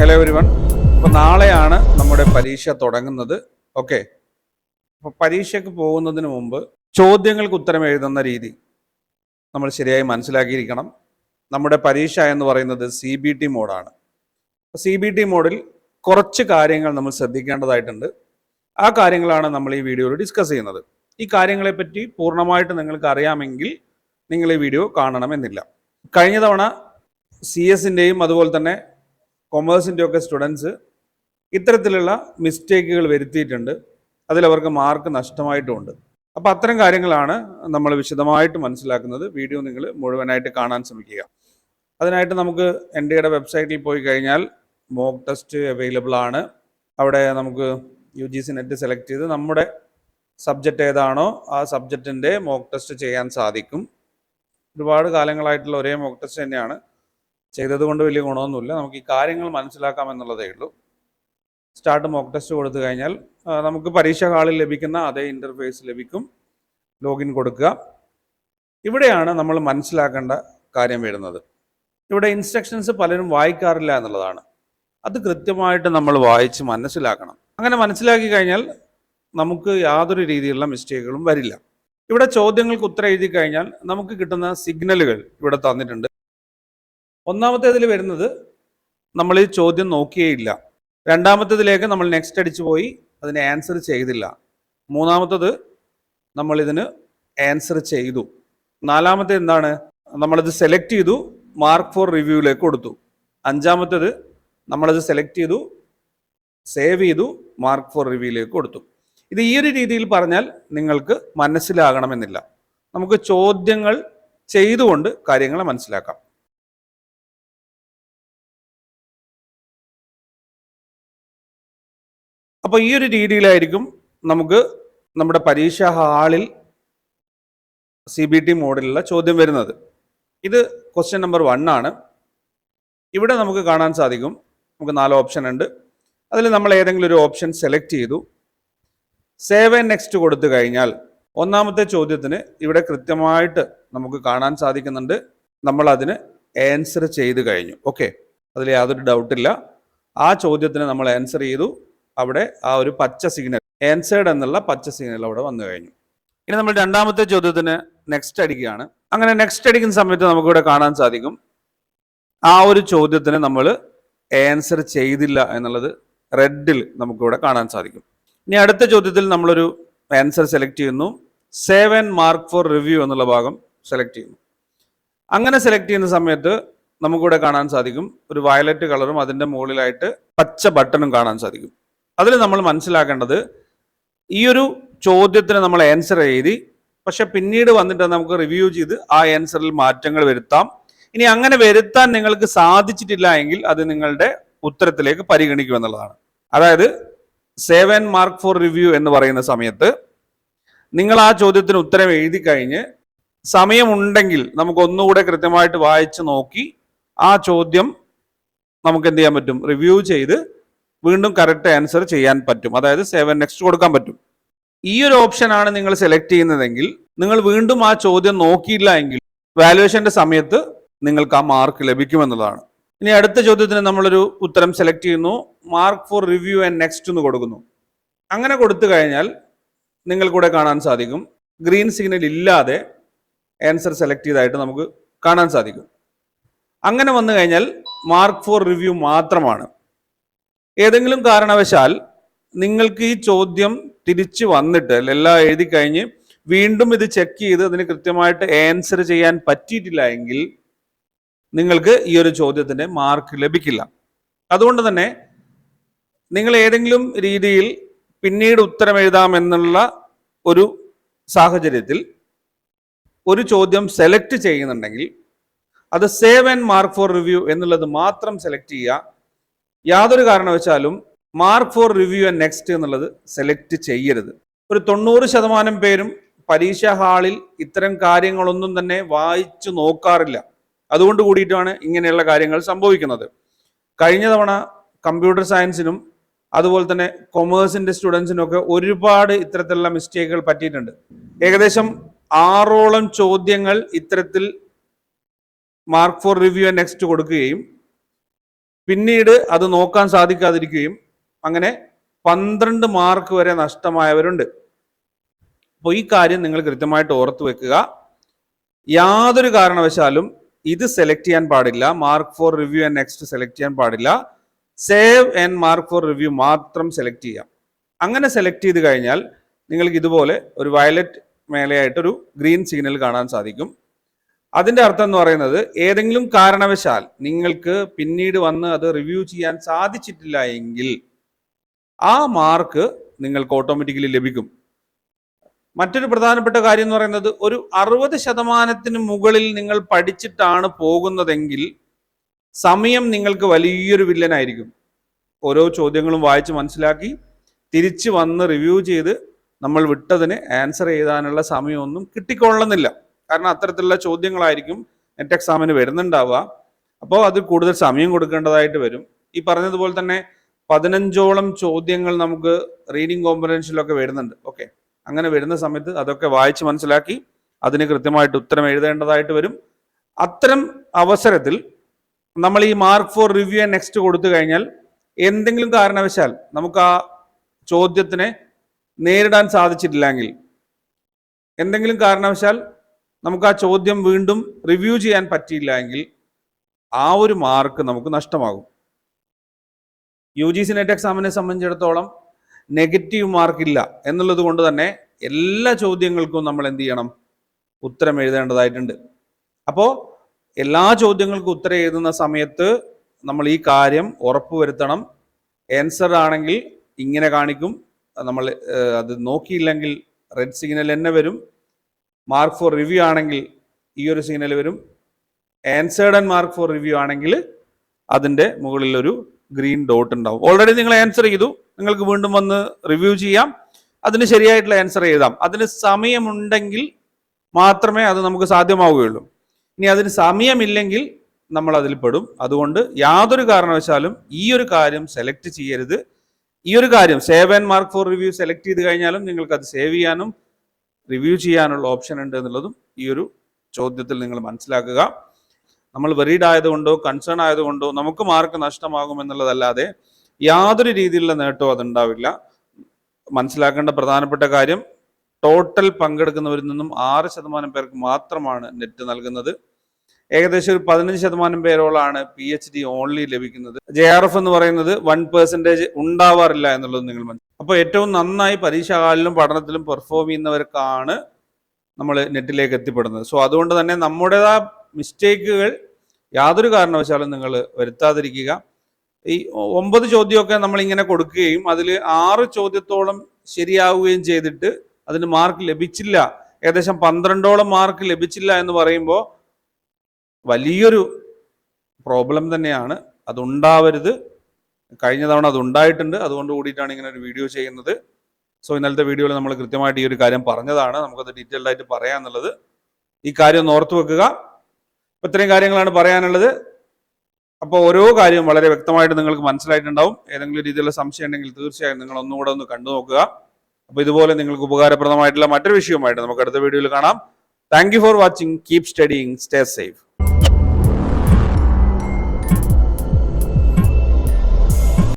Hello everyone അപ്പോൾ നാളെയാണ് നമ്മുടെ പരീക്ഷ തുടങ്ങുന്നത്. ഓക്കെ അപ്പോൾ പരീക്ഷയ്ക്ക് പോകുന്നതിന് മുമ്പ് ചോദ്യങ്ങൾക്ക് ഉത്തരം എഴുതുന്ന രീതി നമ്മൾ ശരിയായി മനസ്സിലാക്കിയിരിക്കണം. നമ്മുടെ പരീക്ഷ എന്ന് പറയുന്നത് സി ബി ടി മോഡാണ് സി ബി ടി മോഡിൽ കുറച്ച് കാര്യങ്ങൾ നമ്മൾ ശ്രദ്ധിക്കേണ്ടതായിട്ടുണ്ട്. ആ കാര്യങ്ങളാണ് നമ്മൾ ഈ വീഡിയോയിൽ ഡിസ്കസ് ചെയ്യുന്നത്. ഈ കാര്യങ്ങളെപ്പറ്റി പൂർണമായിട്ട് നിങ്ങൾക്ക് അറിയാമെങ്കിൽ നിങ്ങൾ ഈ വീഡിയോ കാണണമെന്നില്ല. കഴിഞ്ഞ തവണ സി എസിന്റെയും അതുപോലെ തന്നെ കൊമേഴ്സിന്റെ ഒക്കെ സ്റ്റുഡൻസ് ഇത്തരത്തിലുള്ള മിസ്റ്റേക്കുകൾ വരുത്തിയിട്ടുണ്ട്. അതിലവർക്ക് മാർക്ക് നഷ്ടമായിട്ടുമുണ്ട്. അപ്പോൾ അത്തരം കാര്യങ്ങളാണ് നമ്മൾ വിശദമായിട്ട് മനസ്സിലാക്കുന്നത്. വീഡിയോ നിങ്ങൾ മുഴുവനായിട്ട് കാണാൻ ശ്രമിക്കുക. അതിനായിട്ട് നമുക്ക് എൻ ഡിയുടെ വെബ്സൈറ്റിൽ പോയി കഴിഞ്ഞാൽ മോക്ക് ടെസ്റ്റ് അവൈലബിൾ ആണ്. അവിടെ നമുക്ക് U G C NET select ചെയ്ത് നമ്മുടെ സബ്ജക്റ്റ് ഏതാണോ ആ സബ്ജക്റ്റിന്റെ മോക്ക് ടെസ്റ്റ് ചെയ്യാൻ സാധിക്കും. ഒരുപാട് കാലങ്ങളായിട്ടുള്ള ഒരേ മോക്ക് ടെസ്റ്റ് തന്നെയാണ്. ചെയ്തത് കൊണ്ട് വലിയ ഗുണമൊന്നുമില്ല. നമുക്ക് ഈ കാര്യങ്ങൾ മനസ്സിലാക്കാം എന്നുള്ളതേ ഉള്ളൂ. സ്റ്റാർട്ട് മോക്ക് ടെസ്റ്റ് കൊടുത്തു കഴിഞ്ഞാൽ നമുക്ക് പരീക്ഷാ ഹാളിൽ ലഭിക്കുന്ന അതേ ഇന്റർഫേസ് ലഭിക്കും. ലോഗിൻ കൊടുക്കുക. ഇവിടെയാണ് നമ്മൾ മനസ്സിലാക്കേണ്ട കാര്യം വരുന്നത്. ഇവിടെ ഇൻസ്ട്രക്ഷൻസ് പലരും വായിക്കാറില്ല എന്നുള്ളതാണ്. അത് കൃത്യമായിട്ട് നമ്മൾ വായിച്ച് മനസ്സിലാക്കണം. അങ്ങനെ മനസ്സിലാക്കി കഴിഞ്ഞാൽ നമുക്ക് യാതൊരു രീതിയിലുള്ള മിസ്റ്റേക്കുകളും വരില്ല. ഇവിടെ ചോദ്യങ്ങൾക്ക് ഉത്തരം എഴുതി കഴിഞ്ഞാൽ നമുക്ക് കിട്ടുന്ന സിഗ്നലുകൾ ഇവിടെ തന്നിട്ടുണ്ട്. ഒന്നാമത്തേതിൽ വരുന്നത് നമ്മൾ ഈ ചോദ്യം നോക്കിയേ ഇല്ല രണ്ടാമത്തേതിലേക്ക് നമ്മൾ നെക്സ്റ്റ് അടിച്ചു പോയി അതിന് ആൻസർ ചെയ്തില്ല. മൂന്നാമത്തത് നമ്മൾ ഇതിന് ആൻസർ ചെയ്തു. നാലാമത്തെ എന്താണ്? നമ്മളത് സെലക്ട് ചെയ്തു മാർക്ക് ഫോർ റിവ്യൂവിലേക്ക് കൊടുത്തു. അഞ്ചാമത്തേത് നമ്മളത് സെലക്ട് ചെയ്തു സേവ് ചെയ്തു മാർക്ക് ഫോർ റിവ്യൂയിലേക്ക് കൊടുത്തു. ഇത് ഈ ഒരു രീതിയിൽ പറഞ്ഞാൽ നിങ്ങൾക്ക് മനസ്സിലാകണമെന്നില്ല. നമുക്ക് ചോദ്യങ്ങൾ ചെയ്തുകൊണ്ട് കാര്യങ്ങളെ മനസ്സിലാക്കാം. അപ്പോൾ ഈ ഒരു രീതിയിലായിരിക്കും നമുക്ക് നമ്മുടെ പരീക്ഷാ ഹാളിൽ സി ബി ടി മോഡിലുള്ള ചോദ്യം വരുന്നത്. ഇത് ക്വസ്റ്റ്യൻ നമ്പർ വൺ ആണ്. ഇവിടെ നമുക്ക് കാണാൻ സാധിക്കും. നമുക്ക് നാല് ഓപ്ഷൻ ഉണ്ട്. അതിൽ നമ്മൾ ഏതെങ്കിലും ഒരു ഓപ്ഷൻ സെലക്ട് ചെയ്തു. സേവ് നെക്സ്റ്റ് കൊടുത്തു കഴിഞ്ഞാൽ ഒന്നാമത്തെ ചോദ്യത്തിന് ഇവിടെ കൃത്യമായിട്ട് നമുക്ക് കാണാൻ സാധിക്കുന്നുണ്ട്. നമ്മൾ അതിന് ആൻസർ ചെയ്ത് കഴിഞ്ഞു. ഓക്കെ അതിൽ യാതൊരു ഡൗട്ടില്ല ആ ചോദ്യത്തിന് നമ്മൾ ആൻസർ ചെയ്തു. അവിടെ ആ ഒരു പച്ച സിഗ്നൽ ആൻസേഡ് എന്നുള്ള പച്ച സിഗ്നൽ അവിടെ വന്നു കഴിഞ്ഞു. ഇനി നമ്മൾ രണ്ടാമത്തെ ചോദ്യത്തിന് നെക്സ്റ്റ് അടിക്കുകയാണ്. അങ്ങനെ നെക്സ്റ്റ് അടിക്കുന്ന സമയത്ത് നമുക്കിവിടെ കാണാൻ സാധിക്കും ആ ഒരു ചോദ്യത്തിന് നമ്മൾ ആൻസർ ചെയ്തില്ല എന്നുള്ളത് റെഡിൽ നമുക്കിവിടെ കാണാൻ സാധിക്കും. ഇനി അടുത്ത ചോദ്യത്തിൽ നമ്മളൊരു ആൻസർ സെലക്ട് ചെയ്യുന്നു. Save and mark for review എന്നുള്ള ഭാഗം സെലക്ട് ചെയ്യുന്നു. അങ്ങനെ സെലക്ട് ചെയ്യുന്ന സമയത്ത് നമുക്കിവിടെ കാണാൻ സാധിക്കും ഒരു വയലറ്റ് കളറും അതിന്റെ മുകളിലായിട്ട് പച്ച ബട്ടണും കാണാൻ സാധിക്കും. അതിൽ നമ്മൾ മനസ്സിലാക്കേണ്ടത് ഈ ഒരു ചോദ്യത്തിന് നമ്മൾ ആൻസർ എഴുതി പക്ഷെ പിന്നീട് വന്നിട്ട് നമുക്ക് റിവ്യൂ ചെയ്ത് ആ ആൻസറിൽ മാറ്റങ്ങൾ വരുത്താം. ഇനി അങ്ങനെ വരുത്താൻ നിങ്ങൾക്ക് സാധിച്ചിട്ടില്ല എങ്കിൽ അത് നിങ്ങളുടെ ഉത്തരത്തിലേക്ക് പരിഗണിക്കും എന്നുള്ളതാണ്. അതായത് സെവൻ മാർക്ക് ഫോർ റിവ്യൂ എന്ന് പറയുന്ന സമയത്ത് നിങ്ങൾ ആ ചോദ്യത്തിന് ഉത്തരം എഴുതി കഴിഞ്ഞ് സമയമുണ്ടെങ്കിൽ നമുക്ക് ഒന്നുകൂടെ കൃത്യമായിട്ട് വായിച്ച് നോക്കി ആ ചോദ്യം നമുക്ക് എന്ത് ചെയ്യാൻ പറ്റും? റിവ്യൂ ചെയ്ത് വീണ്ടും കറക്റ്റ് ആൻസർ ചെയ്യാൻ പറ്റും. അതായത് സെവൻ നെക്സ്റ്റ് കൊടുക്കാൻ പറ്റും. ഈ ഒരു ഓപ്ഷൻ ആണ് നിങ്ങൾ സെലക്ട് ചെയ്യുന്നതെങ്കിൽ നിങ്ങൾ വീണ്ടും ആ ചോദ്യം നോക്കിയില്ല എങ്കിൽ വാലുവേഷന്റെ സമയത്ത് നിങ്ങൾക്ക് ആ മാർക്ക് ലഭിക്കുമെന്നുള്ളതാണ്. ഇനി അടുത്ത ചോദ്യത്തിന് നമ്മളൊരു ഉത്തരം സെലക്ട് ചെയ്യുന്നു. Mark for review and next എന്ന് കൊടുക്കുന്നു. അങ്ങനെ കൊടുത്തു കഴിഞ്ഞാൽ നിങ്ങൾക്കൂടെ കാണാൻ സാധിക്കും. ഗ്രീൻ സിഗ്നൽ ഇല്ലാതെ ആൻസർ സെലക്ട് ചെയ്തായിട്ട് നമുക്ക് കാണാൻ സാധിക്കും. അങ്ങനെ വന്നു കഴിഞ്ഞാൽ മാർക്ക് ഫോർ റിവ്യൂ മാത്രമാണ്. ഏതെങ്കിലും കാരണവശാൽ നിങ്ങൾക്ക് ഈ ചോദ്യം തിരിച്ചു വന്നിട്ട് എല്ലാം എഴുതി കഴിഞ്ഞ് വീണ്ടും ഇത് ചെക്ക് ചെയ്ത് അതിന് കൃത്യമായിട്ട് ആൻസർ ചെയ്യാൻ പറ്റിയിട്ടില്ല എങ്കിൽ നിങ്ങൾക്ക് ഈ ഒരു ചോദ്യത്തിന്റെ മാർക്ക് ലഭിക്കില്ല. അതുകൊണ്ട് തന്നെ നിങ്ങൾ ഏതെങ്കിലും രീതിയിൽ പിന്നീട് ഉത്തരം എഴുതാമെന്നുള്ള ഒരു സാഹചര്യത്തിൽ ഒരു ചോദ്യം സെലക്ട് ചെയ്യുന്നുണ്ടെങ്കിൽ അത് save and mark for review എന്നുള്ളത് മാത്രം സെലക്ട് ചെയ്യുക. യാതൊരു കാരണവശാലും mark for review and next എന്നുള്ളത് സെലക്ട് ചെയ്യരുത്. ഒരു തൊണ്ണൂറ് ശതമാനം പേരും പരീക്ഷാ ഹാളിൽ ഇത്തരം കാര്യങ്ങളൊന്നും തന്നെ വായിച്ചു നോക്കാറില്ല. അതുകൊണ്ട് കൂടിയിട്ടാണ് ഇങ്ങനെയുള്ള കാര്യങ്ങൾ സംഭവിക്കുന്നത്. കഴിഞ്ഞ തവണ കമ്പ്യൂട്ടർ സയൻസിനും അതുപോലെ തന്നെ കൊമേഴ്സിന്റെ സ്റ്റുഡൻസിനും ഒക്കെ ഒരുപാട് ഇത്തരത്തിലുള്ള മിസ്റ്റേക്കുകൾ പറ്റിയിട്ടുണ്ട്. ഏകദേശം ആറോളം ചോദ്യങ്ങൾ ഇത്തരത്തിൽ mark for review and next കൊടുക്കുകയും പിന്നീട് അത് നോക്കാൻ സാധിക്കാതിരിക്കുകയും അങ്ങനെ പന്ത്രണ്ട് മാർക്ക് വരെ നഷ്ടമായവരുണ്ട്. അപ്പോൾ ഈ കാര്യം നിങ്ങൾ കൃത്യമായിട്ട് ഓർത്തു വെക്കുക. യാതൊരു കാരണവശാലും ഇത് സെലക്ട് ചെയ്യാൻ പാടില്ല. Mark for review and next select ചെയ്യാൻ പാടില്ല. Save and mark for review മാത്രം സെലക്ട് ചെയ്യാം. അങ്ങനെ സെലക്ട് ചെയ്ത് കഴിഞ്ഞാൽ നിങ്ങൾക്ക് ഇതുപോലെ ഒരു വയലറ്റ് മേലെയായിട്ടൊരു ഗ്രീൻ സിഗ്നൽ കാണാൻ സാധിക്കും. അതിന്റെ അർത്ഥം എന്ന് പറയുന്നത് ഏതെങ്കിലും കാരണവശാൽ നിങ്ങൾക്ക് പിന്നീട് വന്ന് അത് റിവ്യൂ ചെയ്യാൻ സാധിച്ചിട്ടില്ല എങ്കിൽ ആ മാർക്ക് നിങ്ങൾക്ക് ഓട്ടോമാറ്റിക്കലി ലഭിക്കും. മറ്റൊരു പ്രധാനപ്പെട്ട കാര്യം എന്ന് പറയുന്നത് ഒരു അറുപത് ശതമാനത്തിന് മുകളിൽ നിങ്ങൾ പഠിച്ചിട്ടാണ് പോകുന്നതെങ്കിൽ സമയം നിങ്ങൾക്ക് വലിയൊരു വില്ലനായിരിക്കും ഓരോ ചോദ്യങ്ങളും വായിച്ച് മനസ്സിലാക്കി തിരിച്ചു വന്ന് റിവ്യൂ ചെയ്ത് നമ്മൾ വിട്ടതിന് ആൻസർ ചെയ്താനുള്ള സമയമൊന്നും കിട്ടിക്കൊള്ളുന്നില്ല. കാരണം അത്തരത്തിലുള്ള ചോദ്യങ്ങളായിരിക്കും നെറ്റ് എക്സാമിന് വരുന്നുണ്ടാവുക. അപ്പോൾ അത് കൂടുതൽ സമയം കൊടുക്കേണ്ടതായിട്ട് വരും. ഈ പറഞ്ഞതുപോലെ തന്നെ പതിനഞ്ചോളം ചോദ്യങ്ങൾ നമുക്ക് റീഡിംഗ് കോമ്പറൻഷനിലൊക്കെ വരുന്നുണ്ട്. ഓക്കെ അങ്ങനെ വരുന്ന സമയത്ത് അതൊക്കെ വായിച്ച് മനസ്സിലാക്കി അതിന് കൃത്യമായിട്ട് ഉത്തരം എഴുതേണ്ടതായിട്ട് വരും. അത്തരം അവസരത്തിൽ നമ്മൾ ഈ mark for review and next കൊടുത്തു കഴിഞ്ഞാൽ എന്തെങ്കിലും കാരണവശാൽ നമുക്ക് ആ ചോദ്യത്തിനെ നേരിടാൻ സാധിച്ചിട്ടില്ലെങ്കിൽ എന്തെങ്കിലും കാരണവശാൽ നമുക്ക് ആ ചോദ്യം വീണ്ടും റിവ്യൂ ചെയ്യാൻ പറ്റിയില്ല എങ്കിൽ ആ ഒരു മാർക്ക് നമുക്ക് നഷ്ടമാകും. യു ജി സി നെറ്റ് എക്സാമിനെ സംബന്ധിച്ചിടത്തോളം നെഗറ്റീവ് മാർക്ക് ഇല്ല എന്നുള്ളത് കൊണ്ട് തന്നെ എല്ലാ ചോദ്യങ്ങൾക്കും നമ്മൾ എന്ത് ചെയ്യണം? ഉത്തരം എഴുതേണ്ടതായിട്ടുണ്ട്. അപ്പോൾ എല്ലാ ചോദ്യങ്ങൾക്കും ഉത്തരം എഴുതുന്ന സമയത്ത് നമ്മൾ ഈ കാര്യം ഉറപ്പുവരുത്തണം ആൻസർ ആണെങ്കിൽ ഇങ്ങനെ കാണിക്കും. നമ്മൾ അത് നോക്കിയില്ലെങ്കിൽ റെഡ് സിഗ്നൽ എന്നെ വരും. മാർക്ക് ഫോർ റിവ്യൂ ആണെങ്കിൽ ഈ ഒരു സിഗ്നൽ വരും. Answered and mark for review ആണെങ്കിൽ അതിന്റെ മുകളിൽ ഒരു ഗ്രീൻ ഡോട്ട് ഉണ്ടാവും. ഓൾറെഡി നിങ്ങൾ ആൻസർ ചെയ്തു. നിങ്ങൾക്ക് വീണ്ടും വന്ന് റിവ്യൂ ചെയ്യാം. അതിന് ശരിയായിട്ടുള്ള ആൻസർ എഴുതാം. അതിന് സമയമുണ്ടെങ്കിൽ മാത്രമേ അത് നമുക്ക് സാധ്യമാവുകയുള്ളൂ. ഇനി അതിന് സമയമില്ലെങ്കിൽ നമ്മൾ അതിൽ പെടും. അതുകൊണ്ട് യാതൊരു കാരണവശാലും ഈ ഒരു കാര്യം സെലക്ട് ചെയ്യരുത്. ഈ ഒരു കാര്യം save and mark for review select ചെയ്ത് കഴിഞ്ഞാലും നിങ്ങൾക്ക് അത് സേവ് ചെയ്യാനും റിവ്യൂ ചെയ്യാനുള്ള ഓപ്ഷൻ ഉണ്ട് എന്നുള്ളതും ഈ ഒരു ചോദ്യത്തിൽ നിങ്ങൾ മനസ്സിലാക്കുക. നമ്മൾ വെറീഡ് ആയതുകൊണ്ടോ കൺസേൺ ആയതുകൊണ്ടോ നമുക്ക് മാർക്ക് നഷ്ടമാകും എന്നുള്ളതല്ലാതെ യാതൊരു രീതിയിലുള്ള നേട്ടവും അതുണ്ടാവില്ല. മനസ്സിലാക്കേണ്ട പ്രധാനപ്പെട്ട കാര്യം ടോട്ടൽ പങ്കെടുക്കുന്നവരിൽ നിന്നും ആറ് ശതമാനം പേർക്ക് മാത്രമാണ് നെറ്റ് നൽകുന്നത്. ഏകദേശം ഒരു പതിനഞ്ച് ശതമാനം പേരോളാണ് പി എച്ച് ഡി ഓൺലി ലഭിക്കുന്നത്. ജെ ആർ എഫ് എന്ന് പറയുന്നത് വൺ പെർസെന്റേജ് ഉണ്ടാവാറില്ല എന്നുള്ളത് നിങ്ങൾ അപ്പോൾ ഏറ്റവും നന്നായി പരീക്ഷാകാലിലും പഠനത്തിലും പെർഫോം ചെയ്യുന്നവർക്കാണ് നമ്മൾ നെറ്റിലേക്ക് എത്തിപ്പെടുന്നത്. സോ അതുകൊണ്ട് തന്നെ നമ്മുടേതാ മിസ്റ്റേക്കുകൾ യാതൊരു കാരണവശാലും നിങ്ങൾ വരുത്താതിരിക്കുക. ഈ ഒമ്പത് ചോദ്യമൊക്കെ നമ്മൾ ഇങ്ങനെ കൊടുക്കുകയും അതിൽ ആറ് ചോദ്യത്തോളം ശരിയാവുകയും ചെയ്തിട്ട് അതിന് മാർക്ക് ലഭിച്ചില്ല. ഏകദേശം പന്ത്രണ്ടോളം മാർക്ക് ലഭിച്ചില്ല എന്ന് പറയുമ്പോൾ വലിയൊരു പ്രോബ്ലം തന്നെയാണ്. അതുണ്ടാവരുത്. കഴിഞ്ഞ തവണ അത് ഉണ്ടായിട്ടുണ്ട്. അതുകൊണ്ട് കൂടിയിട്ടാണ് ഇങ്ങനെ ഒരു വീഡിയോ ചെയ്യുന്നത്. സോ ഇന്നലത്തെ വീഡിയോയിൽ നമ്മൾ കൃത്യമായിട്ട് ഈ ഒരു കാര്യം പറഞ്ഞതാണ്. നമുക്കത് ഡീറ്റെയിൽഡ് ആയിട്ട് പറയാന്നുള്ളത്. ഈ കാര്യം ഒന്ന് ഓർത്തു വെക്കുക. ഇത്രയും കാര്യങ്ങളാണ് പറയാനുള്ളത്. അപ്പോൾ ഓരോ കാര്യവും വളരെ വ്യക്തമായിട്ട് നിങ്ങൾക്ക് മനസ്സിലായിട്ടുണ്ടാവും. ഏതെങ്കിലും രീതിയിലുള്ള സംശയം ഉണ്ടെങ്കിൽ തീർച്ചയായും നിങ്ങൾ ഒന്നുകൂടെ ഒന്ന് കണ്ടു നോക്കുക. അപ്പോൾ ഇതുപോലെ നിങ്ങൾക്ക് ഉപകാരപ്രദമായിട്ടുള്ള മറ്റൊരു വിഷയവുമായിട്ട് നമുക്ക് അടുത്ത വീഡിയോയിൽ കാണാം. Thank for watching keep studying stay safe